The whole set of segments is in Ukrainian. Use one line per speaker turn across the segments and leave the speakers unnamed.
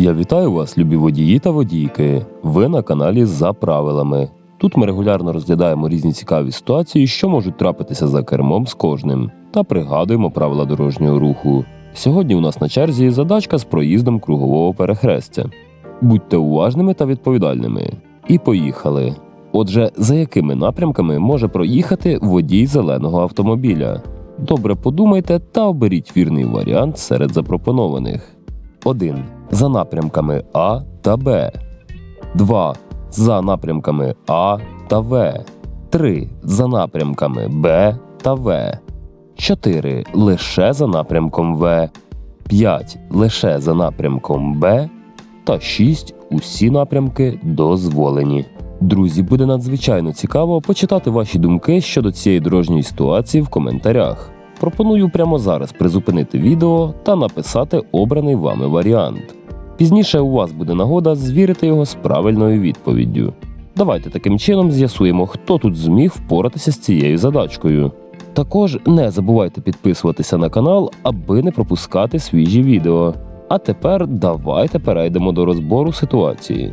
Я вітаю вас, любі водії та водійки. Ви на каналі за правилами. Тут ми регулярно розглядаємо різні цікаві ситуації, що можуть трапитися за кермом з кожним, та пригадуємо правила дорожнього руху. Сьогодні у нас на черзі задачка з проїздом кругового перехрестя. Будьте уважними та відповідальними. І поїхали. Отже, за якими напрямками може проїхати водій зеленого автомобіля? Добре подумайте та оберіть вірний варіант серед запропонованих. 1. За напрямками А та Б. 2. За напрямками А та В. 3. За напрямками Б та В. 4. Лише за напрямком В. 5. Лише за напрямком Б. Та 6. Усі напрямки дозволені. Друзі, буде надзвичайно цікаво почитати ваші думки щодо цієї дорожньої ситуації в коментарях. Пропоную прямо зараз призупинити відео та написати обраний вами варіант. Пізніше у вас буде нагода звірити його з правильною відповіддю. Давайте таким чином з'ясуємо, хто тут зміг впоратися з цією задачкою. Також не забувайте підписуватися на канал, аби не пропускати свіжі відео. А тепер давайте перейдемо до розбору ситуації.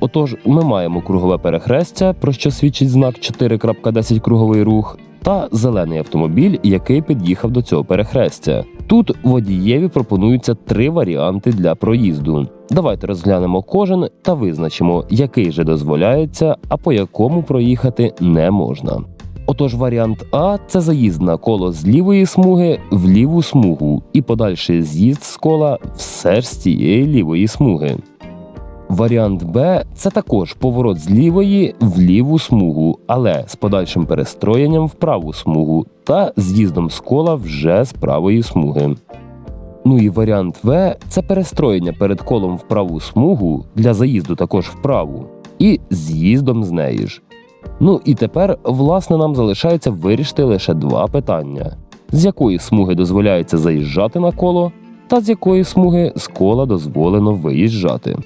Отож, ми маємо кругове перехрестя, про що свідчить знак 4.10 круговий рух, та зелений автомобіль, який під'їхав до цього перехрестя. Тут водієві пропонуються три варіанти для проїзду. Давайте розглянемо кожен та визначимо, який же дозволяється, а по якому проїхати не можна. Отож, варіант А це заїзд на коло з лівої смуги в ліву смугу і подальший з'їзд з кола все ж з цієї лівої смуги. Варіант Б це також поворот з лівої в ліву смугу, але з подальшим перестроєнням в праву смугу та з'їздом з кола вже з правої смуги. Ну і варіант В це перестроєння перед колом в праву смугу для заїзду також в праву, і з'їздом з неї ж. Ну і тепер, власне, нам залишається вирішити лише два питання: з якої смуги дозволяється заїжджати на коло, та з якої смуги з кола дозволено виїжджати.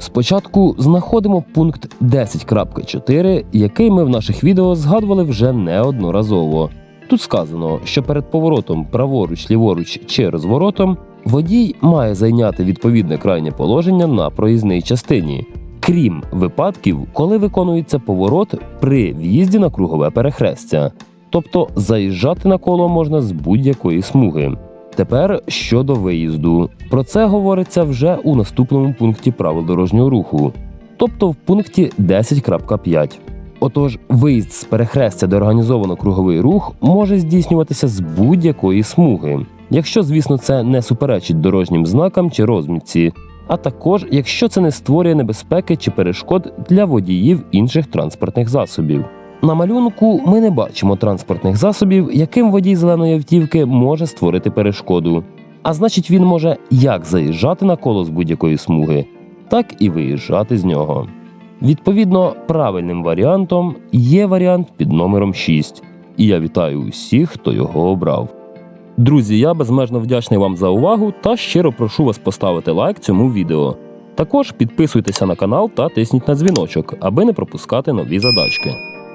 Спочатку знаходимо пункт 10.4, який ми в наших відео згадували вже неодноразово. Тут сказано, що перед поворотом праворуч, ліворуч чи розворотом водій має зайняти відповідне крайнє положення на проїзній частині, крім випадків, коли виконується поворот при в'їзді на кругове перехрестя. Тобто заїжджати на коло можна з будь-якої смуги. Тепер щодо виїзду. Про це говориться вже у наступному пункті правил дорожнього руху, тобто в пункті 10.5. Отож, виїзд з перехрестя, де організовано круговий рух, може здійснюватися з будь-якої смуги, якщо, звісно, це не суперечить дорожнім знакам чи розмітці, а також якщо це не створює небезпеки чи перешкод для водіїв інших транспортних засобів. На малюнку ми не бачимо транспортних засобів, яким водій зеленої автівки може створити перешкоду. А значить, він може як заїжджати на коло з будь-якої смуги, так і виїжджати з нього. Відповідно, правильним варіантом є варіант під номером 6, і я вітаю усіх, хто його обрав. Друзі, я безмежно вдячний вам за увагу та щиро прошу вас поставити лайк цьому відео. Також підписуйтеся на канал та тисніть на дзвіночок, аби не пропускати нові задачки.